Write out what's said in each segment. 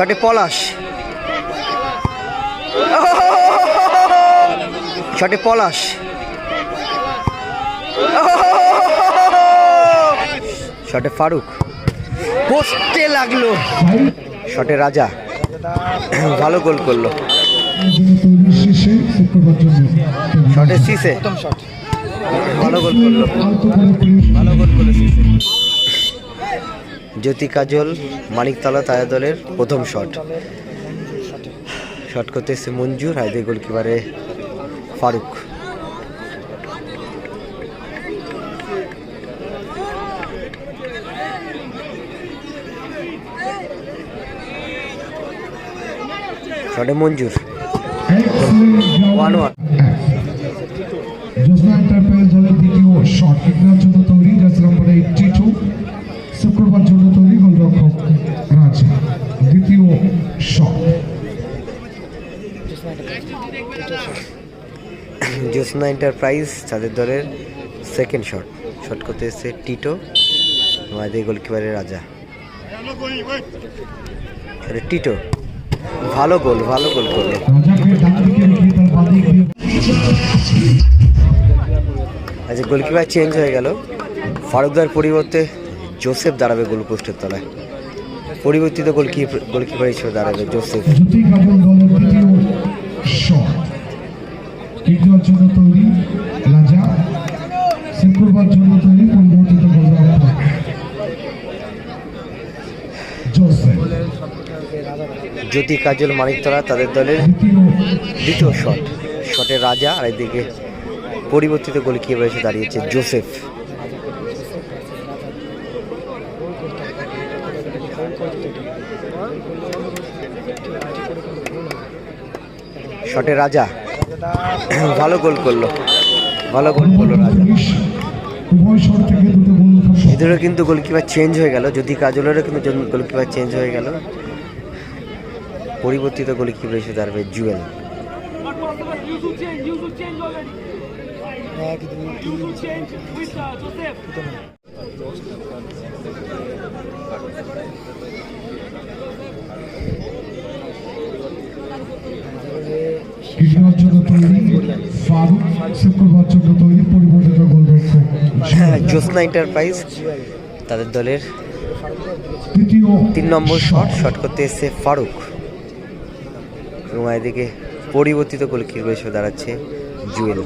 শটে পলাশ। শটে পলাশ। শটে ফারুক। পোস্টে লাগল। শটে রাজা। ভালো গোল করল। শটে সিসে ভালো গোল করল। ভালো গোল করল সিসে জ্যোতি কাজল মানিকতলা তায়া দলের প্রথম শট। শট করতে এসছে মঞ্জুর হাইদে গোলকিপারে ফারুক। শটে মঞ্জুর। ওয়ান ওয়ান শুক্রবার জন্য জ্যোৎস্না এন্টারপ্রাইজ তাদের দলের সেকেন্ড শট শট করতে এসছে টিটো আমাদের গোলকিপারের রাজা। টিটো, ভালো গোল ভালো গোল করল। আচ্ছা গোলকিপার চেঞ্জ হয়ে গেল। ফারুকদার পরিবর্তে জোসেফ দাঁড়াবে গোল পোস্টের তলায়। পরিবর্তিত গোলকিপার গোলকিপার হিসেবে দাঁড়াবে জোসেফ জ্যোতি কাজল মানিকতলা তাদের দলের দ্বিতীয় শট শটে রাজা আর এদিকে পরিবর্তিত গোল গোলকিপার এসে দাঁড়িয়েছে জোসেফ। শটে রাজা ভালো গোল করল। ভালো গোল করল রাজা। এদেরও কিন্তু গোলকিপার চেঞ্জ হয়ে গেল, যদি কাজলেরও কিন্তু গোলকিপার চেঞ্জ হয়ে গেল। পরিবর্তিত গোলকিপার এসে দাঁড়াবে জুয়েল। ফারুক জ্যোৎস্না এন্টারপ্রাইজ তাদের দলের তিন নম্বর শট শট করতে এসছে ফারুক। এবং এদিকে পরিবর্তিত গোলকিপার হিসেবে দাঁড়াচ্ছে জুয়েল।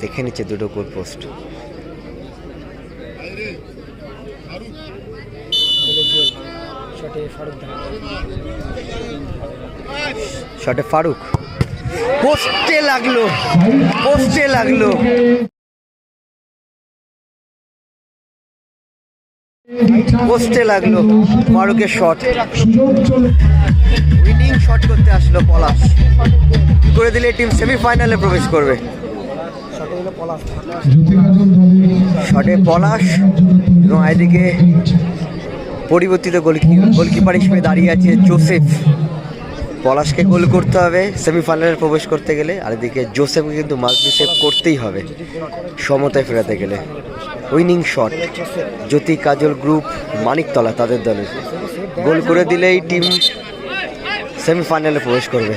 দেখে নিচ্ছে দুটো গোল পোস্ট শটে ফারুক। পোস্টে লাগল পোস্টে লাগল। পোস্টে লাগল ফারুকের শট। উইনিং শট করতে আসলো পলাশ। করে দিলে টিম সেমিফাইনালে প্রবেশ করবে? শটে পলাশ এবং এদিকে পরিবর্তিত গোলকি গোলকিপার হিসেবে দাঁড়িয়ে আছে জোসেফ। পলাশকে গোল করতে হবে, সেমিফাইনালে প্রবেশ করতে গেলে। আর এদিকে জোসেফকে কিন্তু মাস্ট বি সেভ করতেই হবে, সমতায় ফেরাতে গেলে। Winning shot Jyoti Kajal group Maniktala তাদের দলের। গোল করে দিলেই টিম সেমিফাইনালে প্রবেশ করবে।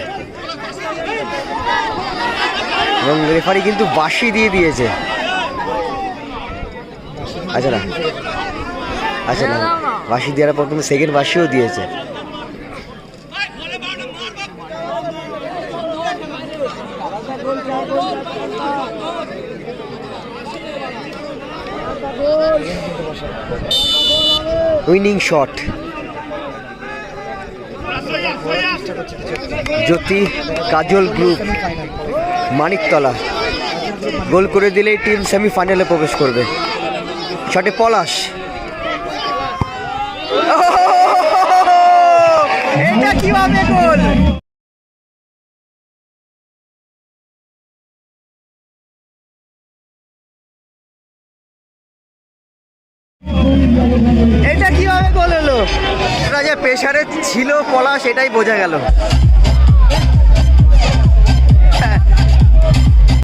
এবং রেফারি কিন্তু বাসি দিয়ে দিয়েছে। আচ্ছা না। আচ্ছা না বাসি দেওয়ার পর কিন্তু সেকেন্ড বাসিও দিয়েছে। Winning shot Jyoti Kajal group Maniktala. গোল করে দিলেই টিম সেমিফাইনালে প্রবেশ করবে। শটে পলাশ। এটা কীভাবে গোল? এটা কীভাবে গোল হলো? ওরা যে প্রেশারে ছিল পলাশ, এটাই বোঝা গেল।